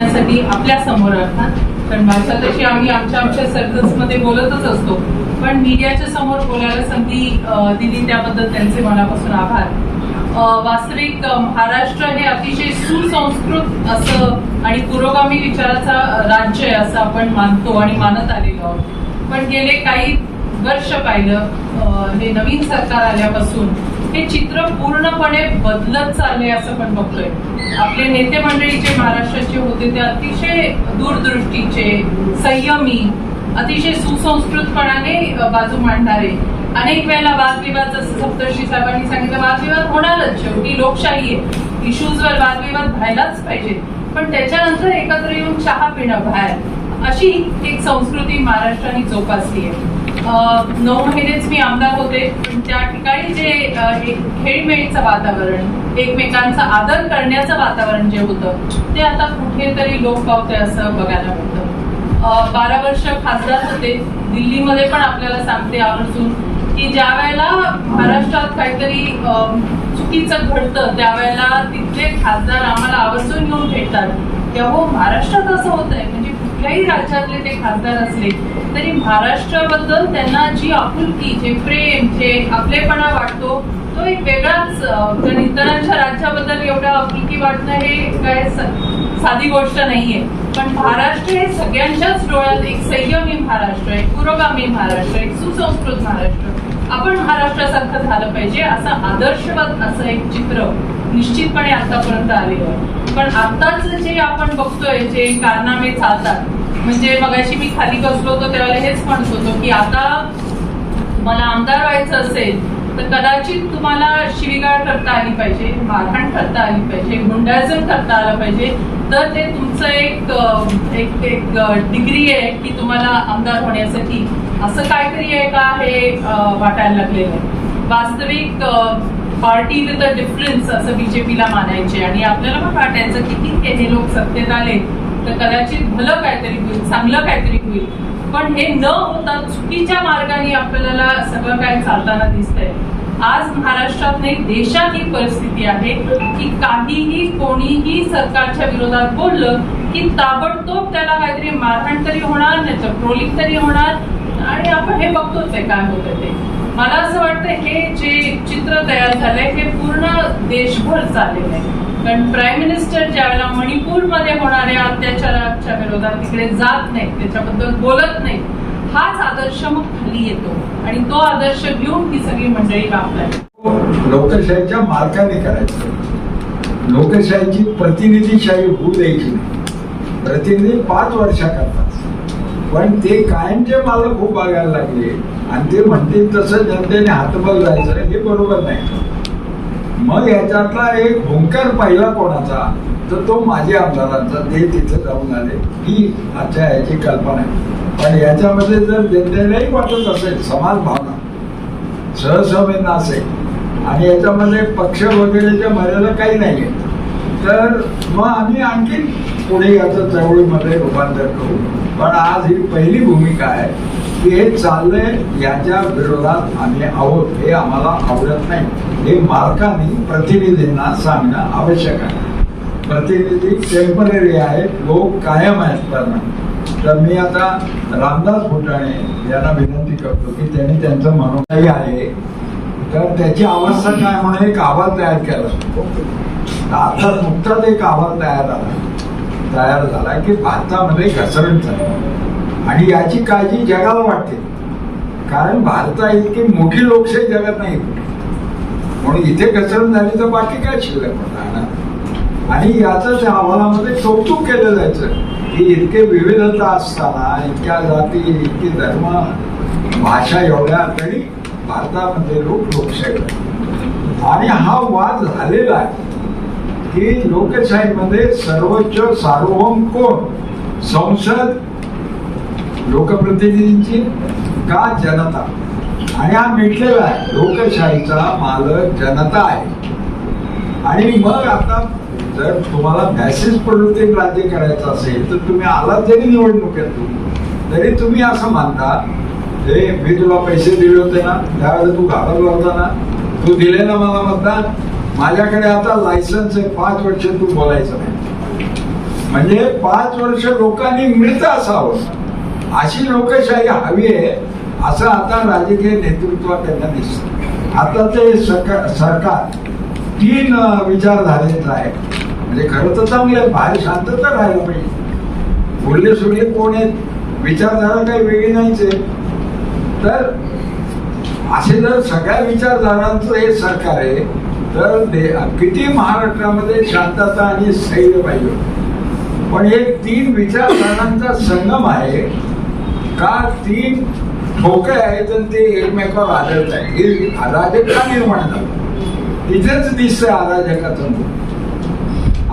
करण्यासाठी आपल्यासमोर अर्थात कारण भाषा तशी आम्ही आमच्या आमच्या सर्कल्समध्ये बोलतच असतो. पण मीडियाच्या समोर बोलायला संधी दिली त्याबद्दल त्यांचे मनापासून आभार. वास्तविक महाराष्ट्र हे अतिशय सुसंस्कृत असं आणि पुरोगामी विचाराचा राज्य आहे असं आपण मानतो आणि मानत आलेलो आहोत. पण गेले काही वर्ष पाहिलं हे नवीन सरकार आल्यापासून हे चित्र पूर्णपणे बदलत चालले असं पण बघतोय. आपले नेते मंडळी जे महाराष्ट्राचे होते ते अतिशय दूरदृष्टीचे संयमी अतिशय सुसंस्कृतपणाने बाजू मांडणारे. अनेक वेळेला वादविवाद जसं सप्तर्षी साहेबांनी सांगितलं वादविवाद होणारच शेवटी लोकशाही आहे. इश्यूजवर वादविवाद व्हायलाच पाहिजे. पण त्याच्यानंतर एकत्र येऊन चहा पिणं बाहेर. अशी एक संस्कृती महाराष्ट्राने जोपासली आहे. नऊ महिनेच मी आमदार होते. त्या ठिकाणी जे खेळीमेळीचं वातावरण एकमेकांचा आदर करण्याचं वातावरण जे होतं ते आता कुठेतरी लोक पावते असं बघायला मिळतं. बारा वर्ष खासदार होते. दिल्लीमध्ये पण आपल्याला सांगते आवर्जून की ज्या वेळेला महाराष्ट्रात काहीतरी चुकीचं घडतं त्यावेळेला तिथले खासदार आम्हाला आवर्जून येऊन भेटतात. तेव्हा हो, महाराष्ट्रात असं होत आहे म्हणजे कुठल्याही राज्यातले ते खासदार असले तरी महाराष्ट्राबद्दल त्यांना जी आपुलकी जे प्रेम जे आपलेपणा वाटतो तो एक वेगळाच अ, कारण इतरांच्या राज्याबद्दल एवढं आपुलकी वाटणं हे काय साधी गोष्ट नाहीये. पण महाराष्ट्र हे सगळ्यांच्याच डोळ्यात एक संयमी महाराष्ट्र एक पुरोगामी महाराष्ट्र एक सुसंस्कृत महाराष्ट्र. आपण महाराष्ट्रासारखं झालं पाहिजे असं आदर्शवाद असं एक चित्र निश्चितपणे आतापर्यंत आलेलं आहे. पण आताच जे आपण बघतोय जे कारनामे चालतात म्हणजे मगाशी मी खाली बसलो होतो त्यावेळेला हेच म्हणत होतो की आता मला आमदार व्हायचं असेल तर कदाचित तुम्हाला शिवीगाळ करता आली पाहिजे मारहाण करता आली पाहिजे गुंडाळजण करता आलं पाहिजे तर ते तुमचं एक एक एक डिग्री आहे की तुम्हाला आमदार होण्यासाठी असं काहीतरी आहे का हे वाटायला लागलेलं आहे. वास्तविक पार्टी विथ अ डिफरन्स असं बीजेपीला मानायचे आणि आपल्याला पण वाटायचं की ठीक आहे हे लोक सत्तेत आले तर कदाचित भलं काहीतरी होईल चांगलं काहीतरी होईल. पण हे न होता चुकीच्या मार्गाने आपल्याला सगळं काय चालताना दिसतंय. आज महाराष्ट्रात नाही देशात ही परिस्थिती आहे की काहीही कोणीही सरकारच्या विरोधात बोललं की ताबडतोब त्याला काहीतरी मारहाण तरी होणार नाही ट्रोलिंग तरी होणार. आणि आपण हे बघतोच आहे काय होतं ते. मला असं वाटतं हे जे चित्र तयार झालंय हे पूर्ण देशभर चाललेलं आहे. कारण प्राईम मिनिस्टर ज्यावेळेला मणिपूरमध्ये होणाऱ्या अत्याचाराच्या विरोधात तिकडे जात नाही त्याच्याबद्दल बोलत नाही हाच आदर्श मग खाली येतो. आणि तो आदर्श घेऊन ही सगळी मंडळी वापरायची लोकशाहीच्या मार्गाने करायचं. लोकशाहीची प्रतिनिधीशाही होऊ द्यायची नाही. प्रतिनिधी पाच वर्षा करतात पण ते कायमचे मला खूप बघायला लागले. आणि ते म्हणतील तसं जनतेने हातबल जायचं हे बरोबर नाही. मग याच्यातला एक हुंकार पाहिला कोणाचा तर तो माझी आमदारांचा ते तिथे जाऊन आले. ही आजच्या याची कल्पना आहे. पण याच्यामध्ये जर जनतेलाही वाटत असेल समाज भावना सहसंवेदना असेल आणि याच्यामध्ये पक्ष वगैरेच्या मर्यादा काही नाहीये तर मग आम्ही आणखी पुढे याचं चळवळीमध्ये रूपांतर करू. पण आज ही पहिली भूमिका आहे. की हे चाललंय याच्या विरोधात आम्ही आहोत हे आम्हाला आवडत नाही. हे मार्काने प्रतिनिधींना सांगणं आवश्यक आहे. प्रतिनिधी टेंपररी आहेत लोक कायम आहेत त्यांना तर मी आता रामदास फुटाणे यांना विनंती करतो की त्यांनी त्यांचं मनोकाही आहे. तर त्याची अवस्था काय म्हणून एक आवाज तयार केला. आता नुकताच एक आवाज तयार झाला. तयार झाला की भारतामध्ये घसरण झाली. आणि याची काळजी जगाला वाटते. कारण भारता इतकी मोठी लोकशाही जगात नाही. म्हणून इथे घसरण झाली तर बाकी काय शिल्लक आणि याचं अहवालामध्ये कौतुक केलं जायचं. की इतके विविधता असताना इतक्या जाती इतके धर्म भाषा एवढ्या तरी भारतामध्ये लोक लोकशाही आणि हा वाद झालेला आहे की लोकशाहीमध्ये सर्वोच्च सार्वभौम कोण? संसद लोकप्रतिनिधींची का जनता? आणि हा मिटलेला आहे. लोकशाहीचा मालक जनता आहे. आणि मग आता जर तुम्हाला मॅसेज ते राज्य करायचं असेल तर तुम्ही आलात जरी निवडणुकीतून तरी तुम्ही असं मानता हे मी तुला पैसे दिले होते ना त्यावेळेला तू घाबरला होता ना तू दिले ना मला मतदान माझ्याकडे आता लायसन्स आहे पाच वर्ष तू बोलायचं नाही. म्हणजे पाच वर्ष लोकांनी मिळतं असावं. अशी लोकशाही हवी आहे असं आता राजकीय नेतृत्व त्यांना दिसतं. आता ते सरकार सरकार तीन विचार विचारधारेचं आहे म्हणजे खरं तर चांगलं बाहेर शांतता राहायला पाहिजे. बोलले सुरले कोण आहेत? विचारधारा काही वेगळी नाहीच आहे. तर असे जर सगळ्या विचारधारांचं हे सरकार आहे तर किती महाराष्ट्रामध्ये शांतता आणि स्थैर्य पाहिजे पण हे तीन विचारधारांचा संगम आहे का तीन ठोके आहेत आणि ते एकमेकावर आदळत आहे हे अराजक का निर्माण झालं. तिथेच दिसतंय अराजकाचं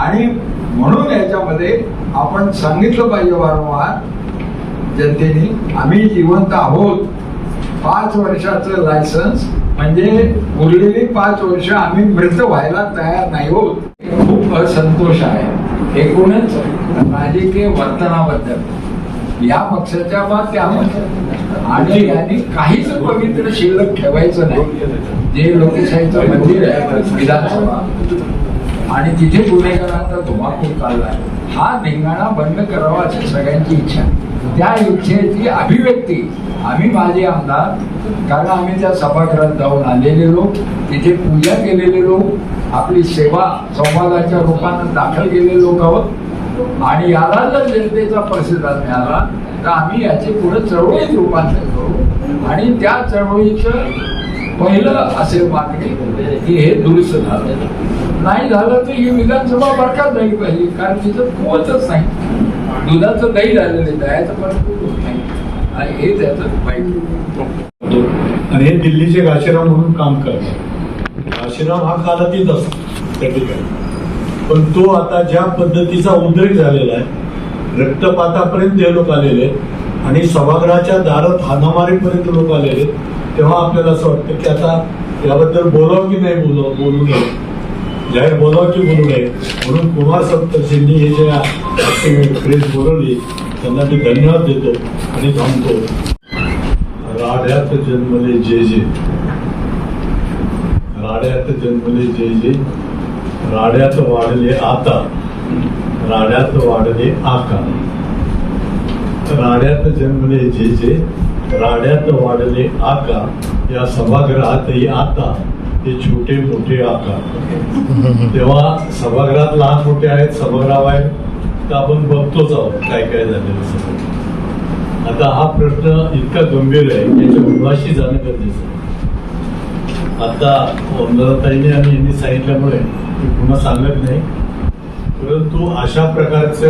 आणि म्हणून याच्यामध्ये आपण सांगितलं पाहिजे वारंवार जनतेने आम्ही जिवंत आहोत. पाच वर्षाचं लायसन्स म्हणजे उरलेली पाच वर्ष आम्ही मृत व्हायला तयार नाही होत. खूप असंतोष आहे. एकूणच राजकीय वर्तनाबद्दल. या पक्षाच्या बा त्या आणि यांनी काहीच पवित्र शिल्लक ठेवायचं नाही. जे लोकशाहीचं मंदिर आहे विधानसभा. आणि तिथे गुन्हेगारांचा धुमाकूळ चाललाय. हा धिंगाणा बंद करावा अशी सगळ्यांची इच्छा आहे. त्या इच्छेची अभिव्यक्ती आम्ही माझे आमदार कारण आम्ही त्या सभागृहात जाऊन आलेले लोक तिथे पूजा केलेले लोक आपली सेवा संवादाच्या रूपानं दाखल केलेले लोक आहोत. आणि याला जर जनतेचा प्रतिसाद मिळाला. तर आम्ही याचे पुढे चळवळीत रूपांतर करू. आणि त्या चळवळीचं पहिलं असे मागणी की हे दुरुस्त झालं. नाही झालं तर ही विधानसभा बरखात झाली पाहिजे. कारण तिचं कुवतच नाही. दुधाचं दही झालेलं दह्याचं पण नाही. आणि हे त्याचं पाहिजे आणि हे दिल्लीचे गाशीराम म्हणून काम करतात. गाशीराम हा कालातीत असतो त्या ठिकाणी. पण तो आता ज्या पद्धतीचा उद्रेक झालेला आहे रक्तपातापर्यंत हे लोक आलेले आहेत आणि सभागृहाच्या दारात हानामारीपर्यंत लोक आलेले आहेत. तेव्हा आपल्याला असं वाटतं की आता याबद्दल बोलावं की नाही बोलावं बोलू नये. जाहीर बोलावं की बोलू नये. म्हणून कुमार सप्तर्षींनी हे जे प्रेस बोलवली त्यांना मी धन्यवाद देतो आणि थांबतो राड्यात जन्मले जे जे. राड्यात जन्मले जे जे. राड्यात वाढले आता. राड्यात वाढले आका. राड्यात जन्मले जे जे राड्यात वाढले आका. या सभागृहातही आता ते छोटे मोठे आका. तेव्हा सभागृहात लहान मोठे आहेत सभागृह आहेत. तर आपण बघतोच आहोत काय काय झालेलं सगळं. आता हा प्रश्न इतका गंभीर आहे याच्या मुळाशी जाणं गरजेचं आता वंदनाताईने आणि यांनी सांगितल्यामुळे मी पुन्हा सांगत नाही. परंतु अशा प्रकारचं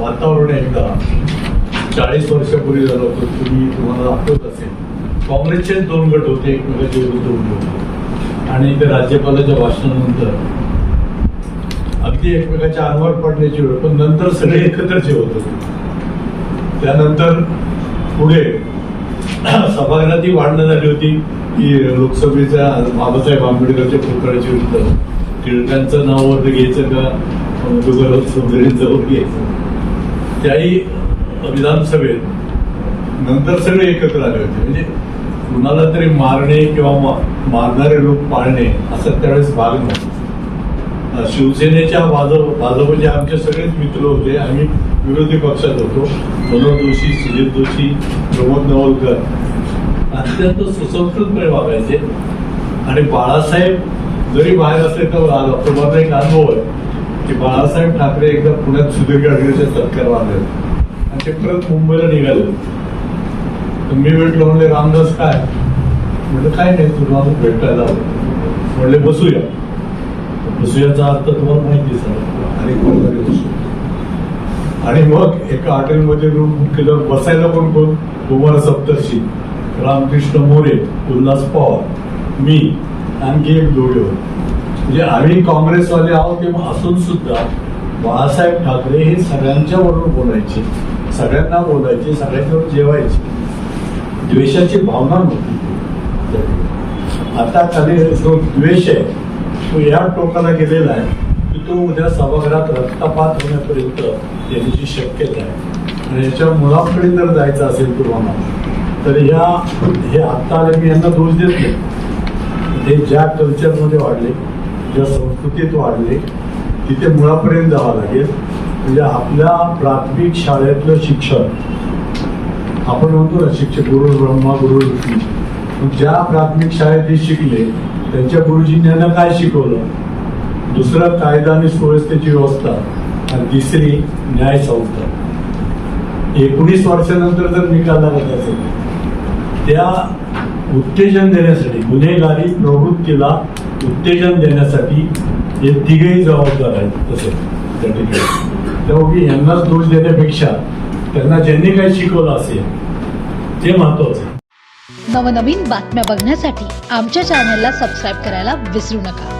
वातावरण एकदा चाळीस वर्षापूर्वी झालं होतं तुम्ही तुम्हाला आठवत असेल. काँग्रेसचे दोन गट होते एकमेकांचे विरुद्ध उभे होते आणि ते राज्यपालाच्या भाषणानंतर अगदी एकमेकाच्या अंगावर पडण्याची वेळ पण नंतर सगळे एकत्र जेवत होते त्यानंतर पुढे सभागृहात ही वाढणं झाली होती. की लोकसभेच्या बाबासाहेब आंबेडकरच्या पुतळ्याच्या विरुद्ध. टिळकांचं नाव वर घ्यायचं का? मधुकर सुंदरींचं वर घ्यायचं. त्याही विधानसभेत नंतर सगळे एकत्र आले होते. म्हणजे कुणाला तरी मारणे किंवा मारणारे लोक पाळणे असं त्यावेळेस भाग नव्हता. शिवसेनेच्या भाजप भाजपचे आमचे सगळेच मित्र होते. आम्ही विरोधी पक्षात होतो. मनोज जोशी सुजित जोशी प्रमोद नवलकर. अत्यंत सुसंस्कृतपणे वागायचे. आणि बाळासाहेब जरी बाहेर असले तर डॉक्टर एक अनुभव आहे की बाळासाहेब ठाकरे एकदा पुण्यात सुधीर गाडगेचे सत्कार वाढले आणि ते परत मुंबईला निघाले. तर मी भेटलो म्हणले रामदास काय? म्हटलं काय नाही तुला भेटायला म्हणले बसूया. बसूयाचा अर्थ तुम्हाला माहिती सर आणि कोणतरी बसू? आणि मग एका हॉटेलमध्ये रूम बुक केलं बसायला कोण कोण? कुमार सप्तर्षी रामकृष्ण मोरे उल्हास पवार मी आणखी एक दोघे होते म्हणजे आम्ही काँग्रेसवाले आहोत तेव्हा असून सुद्धा बाळासाहेब ठाकरे हे सगळ्यांच्या बरोबर बोलायचे. सगळ्यांना बोलायचे सगळ्यांच्यावर जेवायचे. द्वेषाची भावना नव्हती. आता खाली जो द्वेष आहे तो या टोकाला गेलेला आहे की तो उद्या सभागृहात रक्तपात होण्यापर्यंत येण्याची शक्यता आहे. आणि याच्या मुलांकडे जर जायचं असेल तुम्हाला तर या हे आत्ता आले मी यांना दोष देत नाही. हे ज्या कल्चरमध्ये वाढले ज्या संस्कृतीत वाढले तिथे मुळापर्यंत जावं लागेल. म्हणजे आपल्या प्राथमिक शाळेतलं शिक्षण आपण म्हणतो ना शिक्षक गुरु ब्रह्मा गुरु विष्णू. ज्या प्राथमिक शाळेत हे शिकले त्यांच्या गुरुजींनी यांना काय शिकवलं? दुसरं कायदा आणि सुव्यवस्थेची व्यवस्था आणि तिसरी न्याय संस्था. एकोणीस वर्षानंतर जर निकाल लागत असेल त्या उत्तेजन देण्यासाठी गुन्हेगारी प्रवृत्तीला उत्तेजन देण्यासाठी हे तिघेही जबाबदार आहेत तसे त्या ठिकाणी. त्यामुळे यांनाच दोष देण्यापेक्षा त्यांना ज्यांनी काही शिकवलं असेल ते महत्वाचं नवनवीन बातम्या बघण्यासाठी आमच्या चॅनलला सबस्क्राईब करायला विसरू नका.